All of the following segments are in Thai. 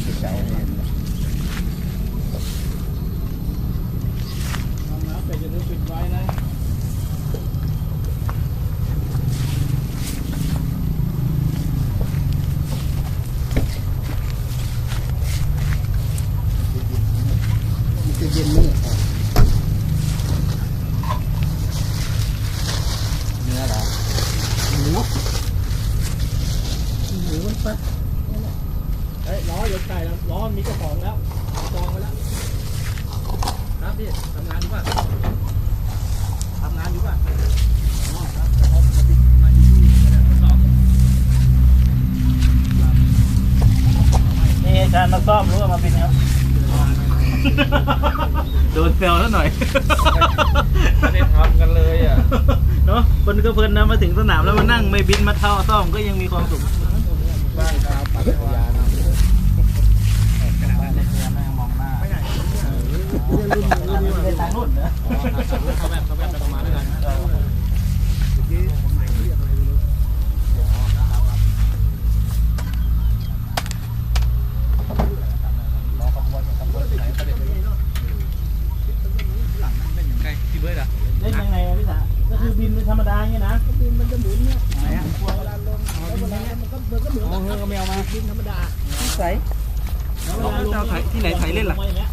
Microsoft. ไปเฮ้ยล้ออยู่ไกลแล้วล้อมีเจ้าของแล้วจองไว้แล้วครับพี่ทำงานอยู่ป่ะทำงานอยู่ป่ะอ๋อครับแต่เขามาที่มาที่นี่เนี่ยทดสอบนี่อาจารย์มาซ่อมรู้ว่ามาเป็นครับโดนเซลแล้วหน่อยไม่ได้ทำกันเลยอะเนาะคนก็เพลินนะมาถึงสนามแล้วมานั่งไม่บินมาเท่าซ่อมก็ยังมีความสุขบ้านครับปัตยานะ บ้านในเมืองนั่งมองหน้า ในทางนู่นเหรอเขาแบบเขาแบบประมาณนั้นนะใกล้พี่เบิร์ดอะเล่นยังไงอะพี่สาก็คือบินเป็นธรรมดาอย่างเงี้ยนะบินมันจะหมุนเนี่ยไหนอะพอเวลาลงแล้วเวลามันก็มันก็เหมือนอ๋อเฮ้ยก็ไม่เอามาบินธรรมดาใส่แล้วเวลาลงจะเอาถ่ายที่ไหนถ่ายเล่นล่ะ งอย่างงี้ย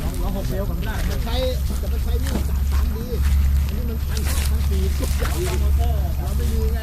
เรา หกเร็วของได้จะใช้จะไปใช้นี่สามสามดีอันนี้มันพันห้าพันสี่สุดยอดเราไม่มีไง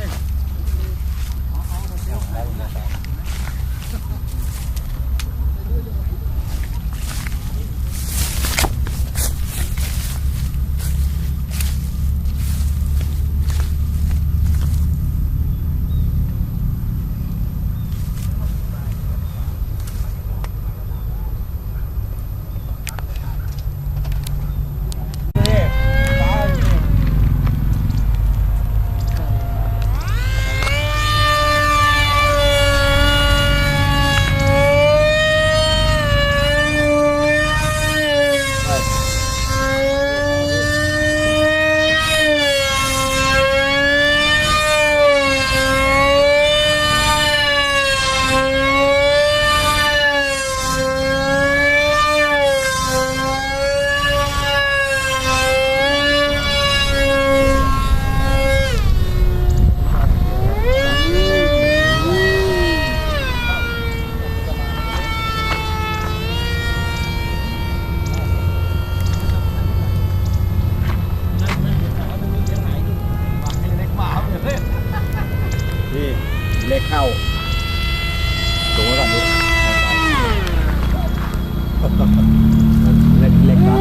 เลขเลขครับ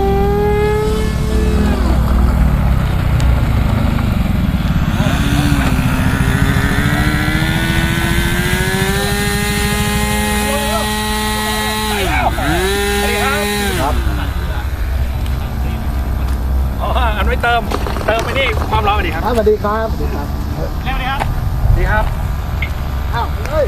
อ๋ออันไว้เติม เติมไปนี่ความร้อนไปดิครับครับสวัสดีครับสวัสดีครับเร็วดีครับ ดีครับ อ้าวเฮ้ย